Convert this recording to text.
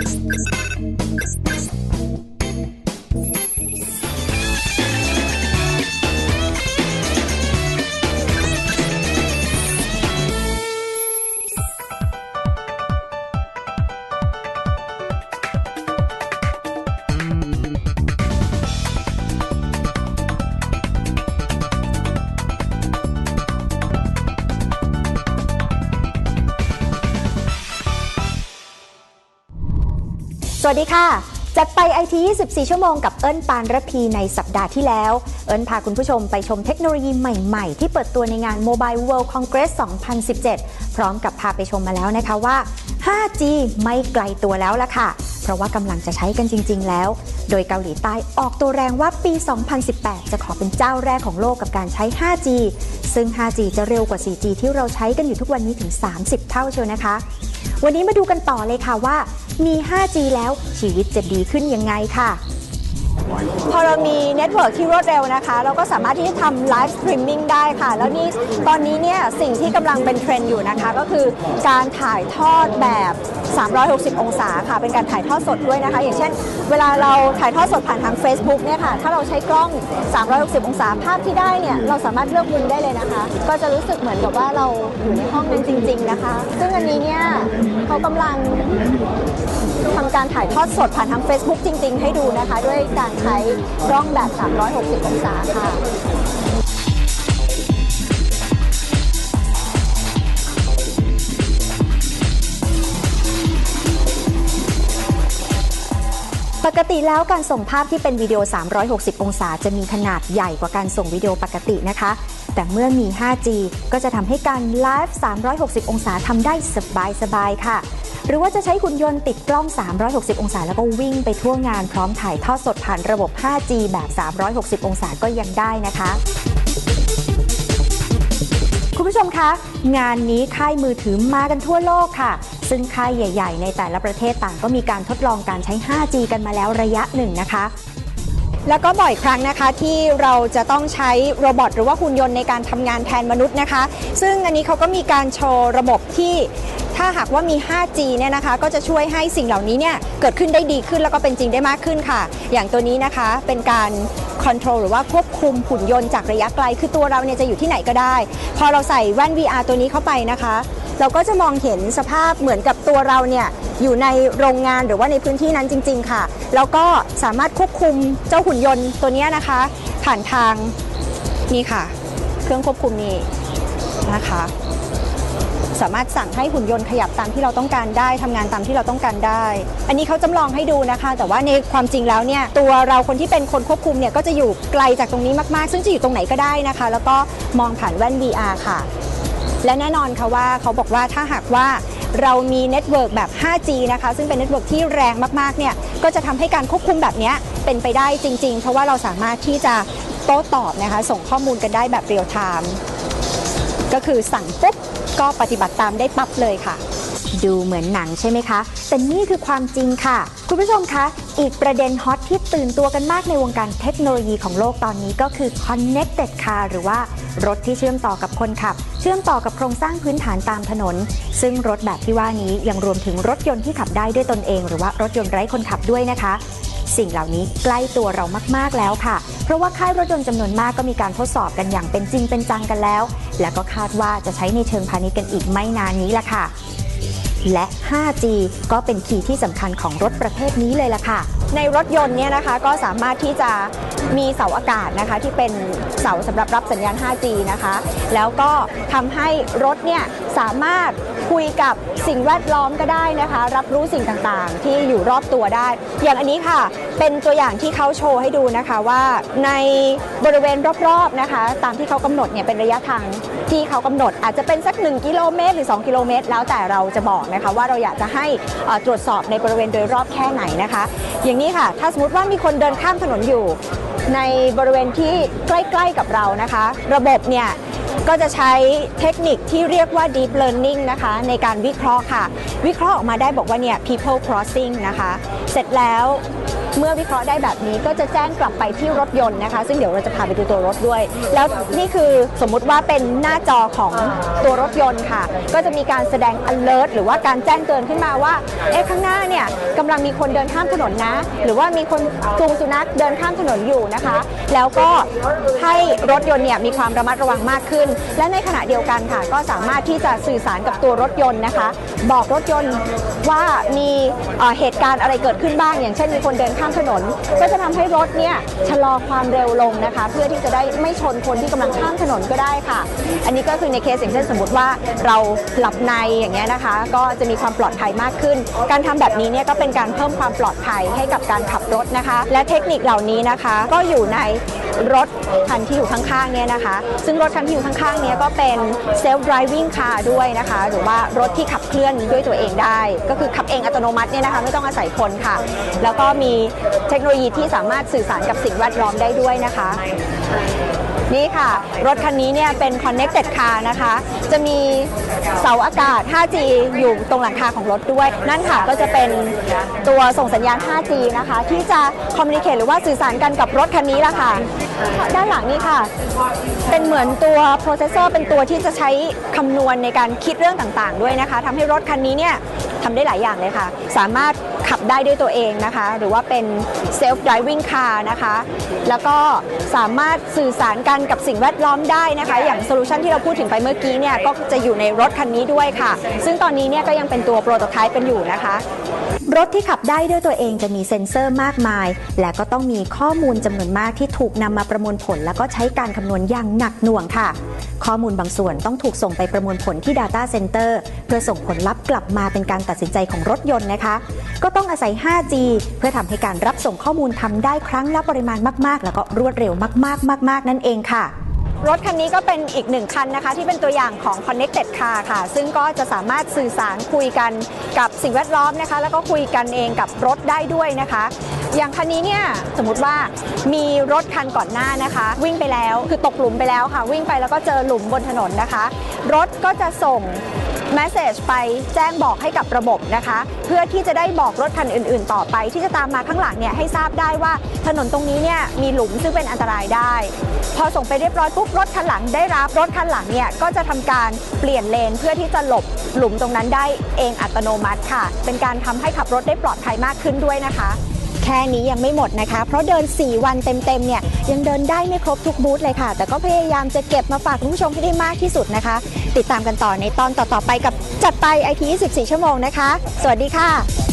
Thank you. วัสดีค่ะ จัดไปไอที 24 ชั่วโมงกับเอิญปานระพีในสัปดาห์ที่แล้ว เอิญพาคุณผู้ชมไปชมเทคโนโลยีใหม่ ๆ ที่เปิดตัวในงาน Mobile World Congress 2017 พร้อมกับพาไปชมมาแล้วนะคะว่า 5G ไม่ไกลตัวแล้วล่ะค่ะ เพราะว่ากำลังจะใช้กันจริง ๆ แล้ว โดยเกาหลีใต้ออกตัวแรงว่าปี 2018 จะขอเป็นเจ้าแรกของโลกกับการใช้ 5G ซึ่ง 5G จะเร็วกว่า 4G ที่เราใช้กันอยู่ทุกวันนี้ถึง 30 เท่าเชียวนะคะ วันนี้มาดูกันต่อเลยค่ะว่า มี 5G แล้วชีวิตจะดีขึ้นยังไงค่ะ พอเรามีเน็ตเวิร์กที่รวดเร็วนะคะ เราก็สามารถที่จะทำไลฟ์สตรีมมิ่งได้ค่ะ แล้วนี่ตอนนี้เนี่ยสิ่งที่กำลังเป็นเทรนด์อยู่นะคะ ก็คือการถ่ายทอดแบบ 360 องศาค่ะ เป็นการถ่ายทอดสดด้วยนะคะ อย่างเช่น เวลาเราถ่ายทอดสดผ่านทาง Facebook เนี่ยค่ะ ถ้าเราใช้กล้อง 360 องศาภาพที่ได้เนี่ย เราสามารถเลือกมุมได้เลยนะคะ ก็จะรู้สึกเหมือนกับว่าเราอยู่ในห้องนั้นจริง ๆ นะคะ ซึ่งอันนี้เนี่ยเขากำลังทำการถ่ายทอดสดผ่านทาง Facebook จริง ๆ ให้ดูนะคะ ด้วยการใช้กล้องแบบ 360 องศาค่ะ กติแล้วการส่งภาพที่เป็นวิดีโอ 360 องศา จะมีขนาดใหญ่กว่าการส่งวิดีโอปกตินะคะ แต่เมื่อมี 5G ก็จะทำให้การไลฟ์ 360 องศาทำได้สบายๆค่ะ หรือว่าจะใช้หุ่นยนต์ติดกล้อง 360 องศา แล้วก็วิ่งไปทั่วงานพร้อมถ่ายทอดสดผ่านระบบ 5G แบบ 360 องศาก็ยังได้นะคะ คุณผู้ชมคะ งานนี้ค่ายมือถือมากันทั่วโลกค่ะ ซึ่งค่ายใหญ่ ๆ ในแต่ละประเทศต่างก็มีการทดลองการใช้ 5G กันมาแล้วระยะหนึ่งนะคะ แล้วก็บ่อยครั้งนะคะที่เราจะต้องใช้โรบอทหรือว่าหุ่นยนต์ในการทำงานแทนมนุษย์นะคะ ซึ่งอันนี้เขาก็มีการโชว์ระบบที่ถ้าหากว่ามี 5G เนี่ยนะคะ ก็จะช่วยให้สิ่งเหล่านี้เนี่ยเกิดขึ้นได้ดีขึ้นแล้วก็เป็นจริงได้มากขึ้นค่ะ อย่างตัวนี้นะคะเป็นการ คอนโทรลหรือว่าควบคุมหุ่นยนต์จากระยะไกล คือตัวเราเนี่ยจะอยู่ที่ไหนก็ได้ พอเราใส่แว่น VR ตัวนี้เข้าไปนะคะ เราก็จะมองเห็นสภาพเหมือนกับตัวเราเนี่ยอยู่ในโรงงานหรือว่าในพื้นที่นั้นจริง ๆ ค่ะ แล้วก็สามารถควบคุมเจ้าหุ่นยนต์ตัวนี้นะคะ ผ่านทางนี่ค่ะ เครื่องควบคุมนี้นะคะ สามารถสั่งให้หุ่นยนต์ขยับตามที่เราต้องการได้ทำงานตามที่เราต้องการได้ อันนี้เขาจำลองให้ดูนะคะ แต่ว่าในความจริงแล้วเนี่ยตัวเราคนที่เป็นคนควบคุมเนี่ยก็จะอยู่ไกลจากตรงนี้มากๆ ซึ่งจะอยู่ตรงไหนก็ได้นะคะ แล้วก็มองผ่านแว่น VR ค่ะ และแน่นอนค่ะว่าเขาบอกว่าถ้าหากว่าเรามีเน็ตเวิร์กแบบ 5G นะคะ ซึ่งเป็นเน็ตเวิร์กที่แรงมากๆ เนี่ย ก็จะทำให้การควบคุมแบบนี้เป็นไปได้จริง ๆ เพราะว่าเราสามารถที่จะโต้ตอบนะคะ ส่งข้อมูลกันได้แบบเรียลไทม์ ก็คือสั่งปุ๊บก็ปฏิบัติตามได้ปั๊บเลยค่ะ ดูเหมือนหนังใช่ไหมคะ แต่นี่คือความจริงค่ะ คุณผู้ชมคะ อีกประเด็นฮอตที่ตื่นตัวกันมากในวงการเทคโนโลยีของโลกตอนนี้ก็คือ connected car หรือว่ารถที่เชื่อมต่อกับคนขับ เชื่อมต่อกับโครงสร้างพื้นฐานตามถนน ซึ่งรถแบบที่ว่านี้ยังรวมถึงรถยนต์ที่ขับได้ด้วยตนเอง หรือว่ารถยนต์ไร้คนขับด้วยนะคะ สิ่งเหล่านี้ใกล้ตัวเรามากๆแล้วค่ะ เพราะว่าค่ายรถยนต์จำนวนมากก็มีการทดสอบกันอย่างเป็นจริงเป็นจังกันแล้ว และก็คาดว่าจะใช้ในเชิงพาณิชย์กันอีกไม่นานนี้ละค่ะและ 5G ก็เป็นคีย์ที่สำคัญของรถประเภทนี้เลยล่ะค่ะ ในรถยนต์เนี่ยนะคะก็สามารถที่จะมีเสาอากาศนะคะ ที่เป็นเสาสำหรับรับสัญญาณ 5G นะคะ แล้วก็ทำให้รถเนี่ยสามารถ คุยกับสิ่งแวดล้อมก็ได้นะคะ รับรู้สิ่งต่างๆ ที่อยู่รอบตัวได้ อย่างอันนี้ค่ะ เป็นตัวอย่างที่เขาโชว์ให้ดูนะคะว่าในบริเวณรอบๆนะคะ ตามที่เขากำหนดเนี่ยเป็นระยะทางที่เขากำหนดอาจจะเป็นสัก 1 กิโลเมตร หรือ 2 กิโลเมตร แล้วแต่เราจะบอกนะคะว่าเราอยากจะให้ตรวจสอบในบริเวณโดยรอบแค่ไหนนะคะ อย่างนี้ค่ะ ถ้าสมมติว่ามีคนเดินข้ามถนนอยู่ในบริเวณที่ใกล้ ๆกับเรานะคะ ระบบเนี่ย ก็จะใช้เทคนิคที่เรียกว่า deep learning นะคะในการวิเคราะห์ค่ะ วิเคราะห์ออกมาได้บอกว่าเนี่ย people crossing นะคะ เสร็จแล้วเมื่อวิเคราะห์ได้แบบนี้ก็จะแจ้งกลับไปที่รถยนต์นะคะ ซึ่งเดี๋ยวเราจะพาไปดูตัวรถด้วย แล้วนี่คือสมมุติว่าเป็นหน้าจอของตัวรถยนต์ค่ะ ก็จะมีการแสดง alert หรือว่าการแจ้งเตือนขึ้นมาว่าเอ๊ะข้างหน้าเนี่ยกำลังมีคนเดินข้ามถนนนะ หรือว่ามีคนจูงสุนัขเดินข้ามถนนอยู่นะคะ แล้วก็ให้รถยนต์เนี่ยมีความระมัดระวังมากขึ้น และในขณะเดียวกันค่ะ ก็สามารถที่จะสื่อสารกับตัวรถยนต์นะคะ บอกรถยนต์ว่ามีเเหตุการณ์อะไรเกิดขึ้นบ้าง อย่างเช่นมีคนเดินข้ามถนน ก็จะทำให้รถเนี่ยชะลอความเร็วลงนะคะ เพื่อที่จะได้ไม่ชนคนที่กำลังข้ามถนนก็ได้ค่ะ อันนี้ก็คือในเคสอย่างเช่นสมมติว่าเราหลับในอย่างเงี้ยนะคะ ก็จะมีความปลอดภัยมากขึ้น การทำแบบนี้เนี่ยก็เป็นการเพิ่มความปลอดภัยให้กับการขับรถนะคะ และเทคนิคเหล่านี้นะคะ ก็อยู่ใน รถคันที่อยู่ข้างๆเนี่ยนะคะ ซึ่งรถคันที่อยู่ข้างๆเนี้ก็เป็น self driving car ด้วยนะคะ หรือว่ารถที่ขับเคลื่อนด้วยตัวเองได้ ก็คือขับเองอัตโนมัติเนี่ยนะคะไม่ต้องอาศัยคนค่ะ แล้วก็มีเทคโนโลยีที่สามารถสื่อสารกับสิ่งแวดล้อมได้ด้วยนะคะ นี่ค่ะ รถคันนี้เนี่ยเป็น connected car นะคะ จะมีเสาอากาศ 5G อยู่ตรงหลังคาของรถด้วย นั่นค่ะก็จะเป็นตัวส่งสัญญาณ 5G นะคะ ที่จะ communicate หรือว่าสื่อสารกันกับรถคันนี้ละค่ะ ด้านหลังนี่ค่ะ เป็นเหมือนตัว processor เป็นตัวที่จะใช้คำนวณในการคิดเรื่องต่างๆ ด้วยนะคะทำให้รถคันนี้เนี่ย ทำได้หลายอย่างเลยค่ะ สามารถขับได้ด้วยตัวเองนะคะ หรือว่าเป็น self driving car นะคะ แล้วก็สามารถสื่อสารกันกับสิ่งแวดล้อมได้นะคะ อย่างโซลูชันที่เราพูดถึงไปเมื่อกี้เนี่ยก็จะอยู่ในรถคันนี้ด้วยค่ะ ซึ่งตอนนี้เนี่ยก็ยังเป็นตัวโปรโตไทป์เป็นอยู่นะคะ รถที่ขับได้ด้วยตัวเองจะมีเซ็นเซอร์มากมาย และก็ต้องมีข้อมูลจำนวนมากที่ถูกนำมาประมวลผล แล้วก็ใช้การคำนวณอย่างหนักหน่วงค่ะ ข้อมูลบางส่วนต้องถูกส่งไปประมวลผลที่ Data Center เพื่อส่งผลลัพธ์กลับมาเป็นการตัดสินใจของรถยนต์นะคะ ก็ต้องอาศัย 5G เพื่อทำให้การรับส่งข้อมูลทำได้ครั้งละปริมาณมาก ๆ แล้วก็รวดเร็วมาก ๆ มาก ๆ นั่นเองค่ะ รถคันนี้ก็เป็นอีกหนึ่งคันนะคะ ที่เป็นตัวอย่างของ Connected Car ค่ะ ซึ่งก็จะสามารถสื่อสารคุยกันกับสิ่งแวดล้อมนะคะ แล้วก็คุยกันเองกับรถได้ด้วยนะคะ อย่างคันนี้เนี่ยสมมติว่ามีรถคันก่อนหน้านะคะ วิ่งไปแล้วคือตกหลุมไปแล้วค่ะ วิ่งไปแล้วก็เจอหลุมบนถนนนะคะ รถก็จะส่ง m e s s a g e ไปแจ้งบอกให้กับระบบนะคะ เพื่อที่จะได้บอกรถคันอื่น ๆ ต่อไป ที่จะตามมาข้างหลังเนี่ยให้ทราบได้ว่าถนนตรงนี้เนี่ยมีหลุมซึ่งเป็นอันตรายได้ พอส่งไปเรียบร้อยปุ๊บรถคันหลังได้รับรถคันหลังเนี่ยก็จะทำการเปลี่ยนเลนเพื่อที่จะหลบหลุมตรงนั้นได้เองอัตโนมัติค่ะ เป็นการทำให้ขับรถได้ปลอดภัยมากขึ้นด้วยนะคะ ค่นี้ยังไม่หมดนะคะ เพราะเดิน 4 วันเต็มๆเนี่ยยังเดินได้ไม่ครบทุกบูธเลยค่ะ แต่ก็พยายามจะเก็บมาฝากคุณผู้ชมให้ได้มากที่สุดนะคะ ติดตามกันต่อในตอนต่อๆไปกับจัดไปไอที24 ชั่วโมงนะคะ สวัสดีค่ะ